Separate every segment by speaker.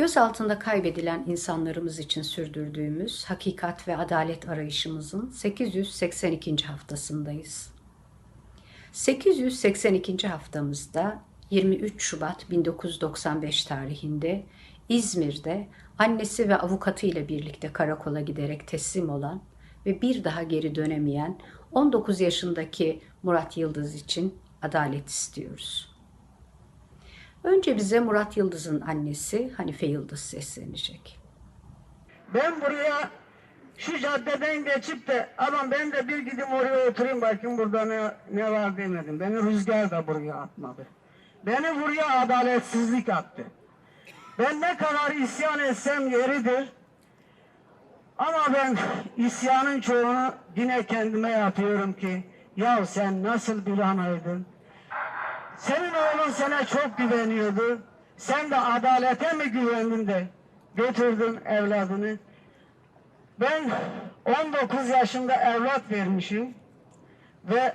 Speaker 1: Gözaltında kaybedilen insanlarımız için sürdürdüğümüz hakikat ve adalet arayışımızın 882. haftasındayız. 882. haftamızda 23 Şubat 1995 tarihinde İzmir'de annesi ve avukatı ile birlikte karakola giderek teslim olan ve bir daha geri dönemeyen 19 yaşındaki Murat Yıldız için adalet istiyoruz. Önce bize Murat Yıldız'ın annesi Hanife Yıldız seslenecek.
Speaker 2: Ben buraya şu caddeden geçip de adam ben de bir gidip oraya oturayım bakayım burada ne, ne var demedim. Beni rüzgar da buraya atmadı. Beni buraya adaletsizlik attı. Ben ne kadar isyan etsem yeridir. Ama ben isyanın çoğunu yine kendime yapıyorum ki ya sen nasıl bir anaydın? Senin oğlun sana çok güveniyordu. Sen de adalete mi güvendin de götürdün evladını? Ben 19 yaşında evlat vermişim ve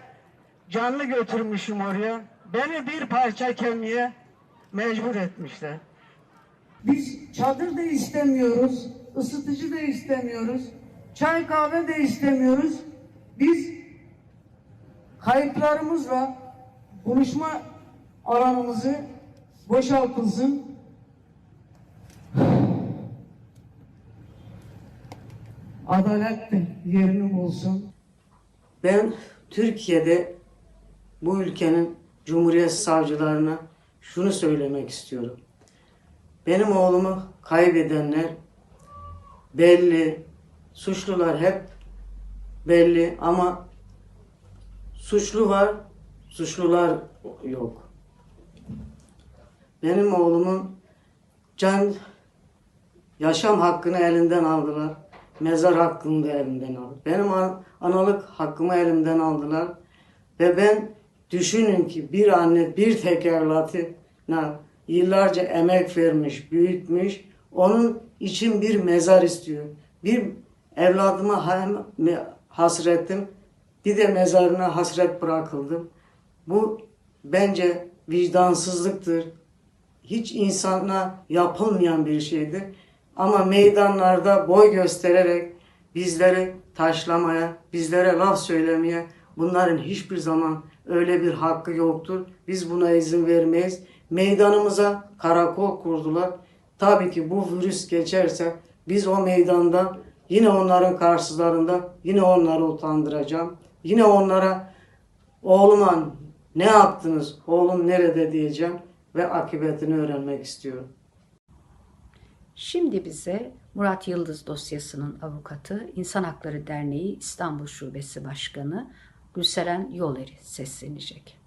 Speaker 2: canlı götürmüşüm oraya. Beni bir parça kemiğe mecbur etmişler.
Speaker 3: Biz çadır da istemiyoruz, ısıtıcı da istemiyoruz, çay kahve de istemiyoruz. Biz kayıplarımızla buluşma alanımızı boşaltılsın. Adalet de yerini bulsun.
Speaker 4: Ben Türkiye'de bu ülkenin Cumhuriyet savcılarına şunu söylemek istiyorum. Benim oğlumu kaybedenler belli, suçlular hep belli ama suçlu var, suçlular yok. Benim oğlumun can yaşam hakkını elinden aldılar. Mezar hakkını da elimden aldılar. Benim an- analık hakkımı elimden aldılar. Ve ben düşünün ki bir anne bir tek evlatına yıllarca emek vermiş, büyütmüş. Onun için bir mezar istiyor. Bir evladıma hem hasretim, bir de mezarına hasret bırakıldım. Bu bence vicdansızlıktır hiç insana yapılmayan bir şeydir. Ama meydanlarda boy göstererek bizleri taşlamaya, bizlere laf söylemeye bunların hiçbir zaman öyle bir hakkı yoktur. Biz buna izin vermeyiz. Meydanımıza karakol kurdular. Tabii ki bu virüs geçerse biz o meydanda yine onların karşılarında yine onları utandıracağım. Yine onlara oğluma ne yaptınız, oğlum nerede diyeceğim ve akıbetini öğrenmek istiyorum.
Speaker 1: Şimdi bize Murat Yıldız dosyasının avukatı, İnsan Hakları Derneği İstanbul Şubesi Başkanı Gülseren Yoleri seslenecek.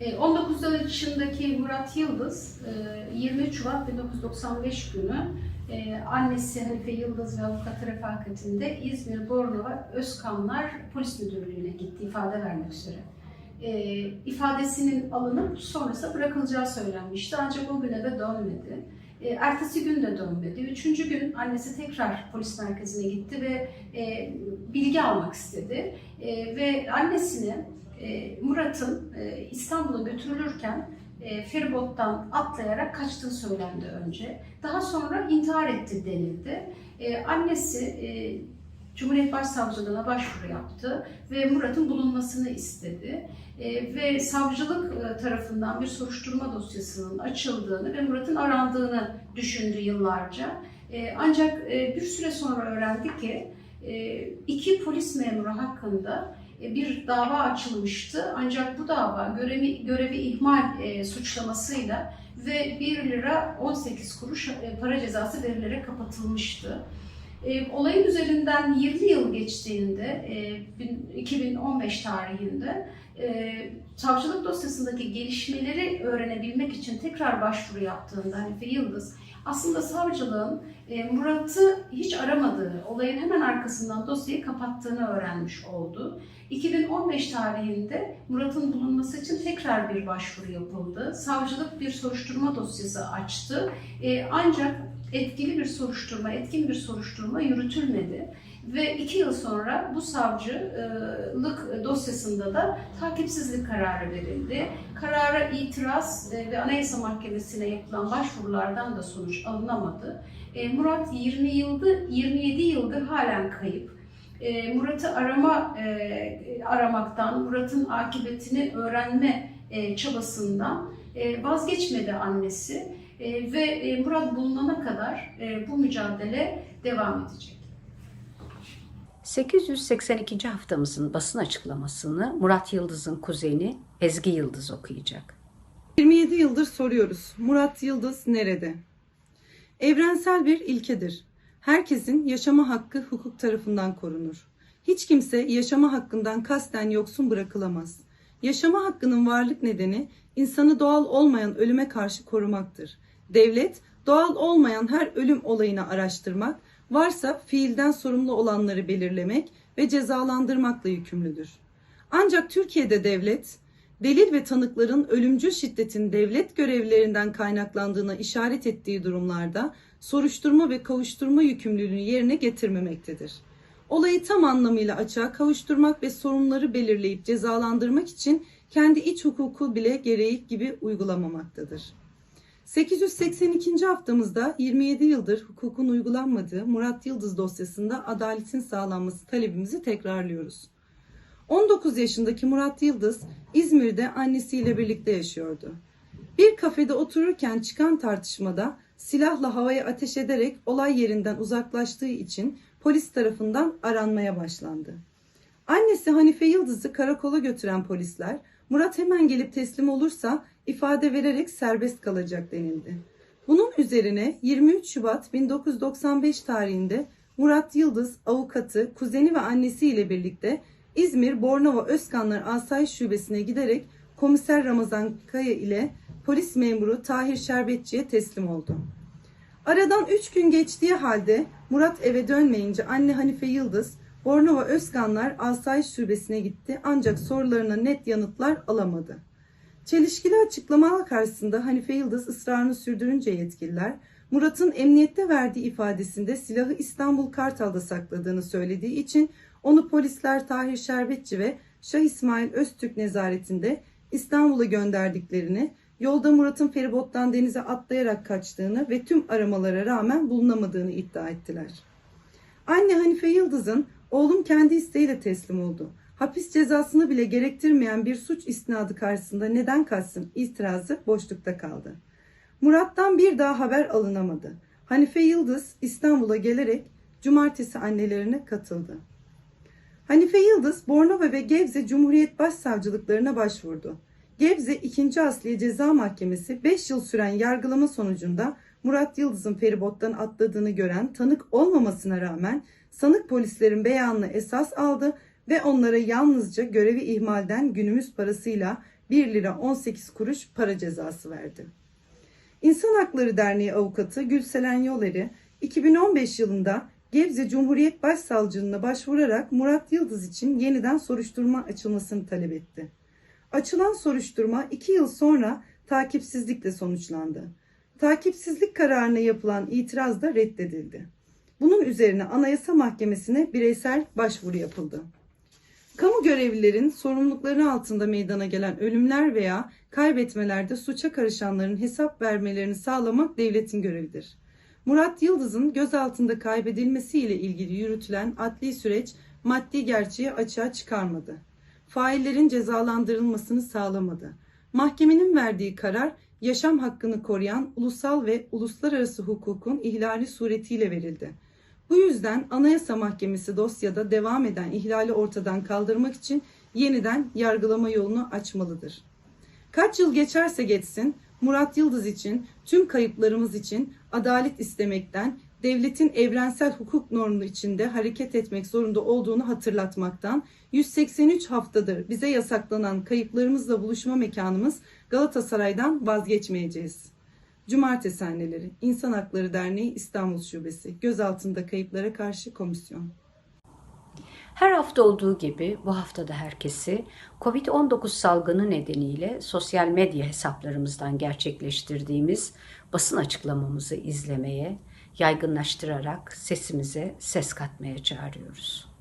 Speaker 5: E, 19 yaşındaki Murat Yıldız, e, 23 Şubat 1995 günü e, annesi Hanife Yıldız ve avukatı refakatinde İzmir Bornova Özkanlar Polis Müdürlüğü'ne gitti ifade vermek üzere. E, ifadesinin alınıp sonrasında bırakılacağı söylenmişti ancak o güne de dönmedi. E, ertesi gün de dönmedi. Üçüncü gün annesi tekrar polis merkezine gitti ve e, bilgi almak istedi. E, ve annesine e, Murat'ın e, İstanbul'a götürülürken e, feribottan atlayarak kaçtığı söylendi önce. Daha sonra intihar etti denildi. E, annesi e, Cumhuriyet Başsavcılığına başvuru yaptı ve Murat'ın bulunmasını istedi. E, ve savcılık e, tarafından bir soruşturma dosyasının açıldığını ve Murat'ın arandığını düşündü yıllarca. E, ancak e, bir süre sonra öğrendi ki e, iki polis memuru hakkında e, bir dava açılmıştı. Ancak bu dava görevi, görevi ihmal e, suçlamasıyla ve 1 lira 18 kuruş e, para cezası verilerek kapatılmıştı. E, olayın üzerinden 20 yıl geçtiğinde, e, bin- 2015 tarihinde e, savcılık dosyasındaki gelişmeleri öğrenebilmek için tekrar başvuru yaptığında Hanife Yıldız aslında savcılığın e, Murat'ı hiç aramadığı, olayın hemen arkasından dosyayı kapattığını öğrenmiş oldu. 2015 tarihinde Murat'ın bulunması için tekrar bir başvuru yapıldı. Savcılık bir soruşturma dosyası açtı. E, ancak etkili bir soruşturma, etkin bir soruşturma yürütülmedi. Ve iki yıl sonra bu savcılık dosyasında da takipsizlik kararı verildi. Karara itiraz e, ve Anayasa Mahkemesi'ne yapılan başvurulardan da sonuç alınamadı. E, Murat 20 yıldır, 27 yıldır halen kayıp. E, Murat'ı arama aramaktan, Murat'ın akıbetini öğrenme çabasından vazgeçmedi annesi E, ve e, Murat bulunana kadar e, bu mücadele devam edecek.
Speaker 1: 882. haftamızın basın açıklamasını Murat Yıldız'ın kuzeni Ezgi Yıldız okuyacak.
Speaker 6: 27 yıldır soruyoruz. Murat Yıldız nerede? Evrensel bir ilkedir. Herkesin yaşama hakkı hukuk tarafından korunur. Hiç kimse yaşama hakkından kasten yoksun bırakılamaz. Yaşama hakkının varlık nedeni insanı doğal olmayan ölüme karşı korumaktır. Devlet doğal olmayan her ölüm olayını araştırmak, varsa fiilden sorumlu olanları belirlemek ve cezalandırmakla yükümlüdür. Ancak Türkiye'de devlet delil ve tanıkların ölümcül şiddetin devlet görevlilerinden kaynaklandığına işaret ettiği durumlarda soruşturma ve kavuşturma yükümlülüğünü yerine getirmemektedir. Olayı tam anlamıyla açığa kavuşturmak ve sorunları belirleyip cezalandırmak için kendi iç hukuku bile gereği gibi uygulamamaktadır. 882. haftamızda 27 yıldır hukukun uygulanmadığı Murat Yıldız dosyasında adaletin sağlanması talebimizi tekrarlıyoruz. 19 yaşındaki Murat Yıldız İzmir'de annesiyle birlikte yaşıyordu. Bir kafede otururken çıkan tartışmada silahla havaya ateş ederek olay yerinden uzaklaştığı için polis tarafından aranmaya başlandı. Annesi Hanife Yıldız'ı karakola götüren polisler Murat hemen gelip teslim olursa ifade vererek serbest kalacak denildi. Bunun üzerine 23 Şubat 1995 tarihinde Murat Yıldız avukatı, kuzeni ve annesiyle birlikte İzmir Bornova Özkanlar Asayiş Şubesi'ne giderek komiser Ramazan Kaya ile polis memuru Tahir Şerbetçi'ye teslim oldu. Aradan 3 gün geçtiği halde Murat eve dönmeyince anne Hanife Yıldız Bornova Özkanlar Asayiş Şubesi'ne gitti ancak sorularına net yanıtlar alamadı. Çelişkili açıklamalar karşısında Hanife Yıldız ısrarını sürdürünce yetkililer Murat'ın emniyette verdiği ifadesinde silahı İstanbul Kartal'da sakladığını söylediği için onu polisler Tahir Şerbetçi ve Şah İsmail Öztürk nezaretinde İstanbul'a gönderdiklerini, yolda Murat'ın feribottan denize atlayarak kaçtığını ve tüm aramalara rağmen bulunamadığını iddia ettiler. Anne Hanife Yıldız'ın oğlum kendi isteğiyle teslim oldu. Hapis cezasını bile gerektirmeyen bir suç isnadı karşısında neden kaçsın itirazı boşlukta kaldı. Murat'tan bir daha haber alınamadı. Hanife Yıldız İstanbul'a gelerek cumartesi annelerine katıldı. Hanife Yıldız, Bornova ve Gebze Cumhuriyet Başsavcılıklarına başvurdu. Gebze 2. Asliye Ceza Mahkemesi 5 yıl süren yargılama sonucunda Murat Yıldız'ın feribottan atladığını gören tanık olmamasına rağmen sanık polislerin beyanını esas aldı ve onlara yalnızca görevi ihmalden günümüz parasıyla 1 lira 18 kuruş para cezası verdi. İnsan Hakları Derneği avukatı Gülselen Yoleri 2015 yılında Gebze Cumhuriyet Başsavcılığına başvurarak Murat Yıldız için yeniden soruşturma açılmasını talep etti. Açılan soruşturma 2 yıl sonra takipsizlikle sonuçlandı. Takipsizlik kararına yapılan itiraz da reddedildi. Bunun üzerine Anayasa Mahkemesi'ne bireysel başvuru yapıldı. Kamu görevlilerin sorumlulukları altında meydana gelen ölümler veya kaybetmelerde suça karışanların hesap vermelerini sağlamak devletin görevidir. Murat Yıldız'ın gözaltında kaybedilmesiyle ilgili yürütülen adli süreç maddi gerçeği açığa çıkarmadı. Faillerin cezalandırılmasını sağlamadı. Mahkemenin verdiği karar yaşam hakkını koruyan ulusal ve uluslararası hukukun ihlali suretiyle verildi. Bu yüzden Anayasa Mahkemesi dosyada devam eden ihlali ortadan kaldırmak için yeniden yargılama yolunu açmalıdır. Kaç yıl geçerse geçsin Murat Yıldız için, tüm kayıplarımız için adalet istemekten, devletin evrensel hukuk normu içinde hareket etmek zorunda olduğunu hatırlatmaktan, 183 haftadır bize yasaklanan kayıplarımızla buluşma mekanımız Galatasaray'dan vazgeçmeyeceğiz. Cumartesi Anneleri, İnsan Hakları Derneği İstanbul Şubesi, gözaltında kayıplara karşı komisyon.
Speaker 1: Her hafta olduğu gibi bu hafta da herkesi COVID-19 salgını nedeniyle sosyal medya hesaplarımızdan gerçekleştirdiğimiz basın açıklamamızı izlemeye, yaygınlaştırarak sesimize ses katmaya çağırıyoruz.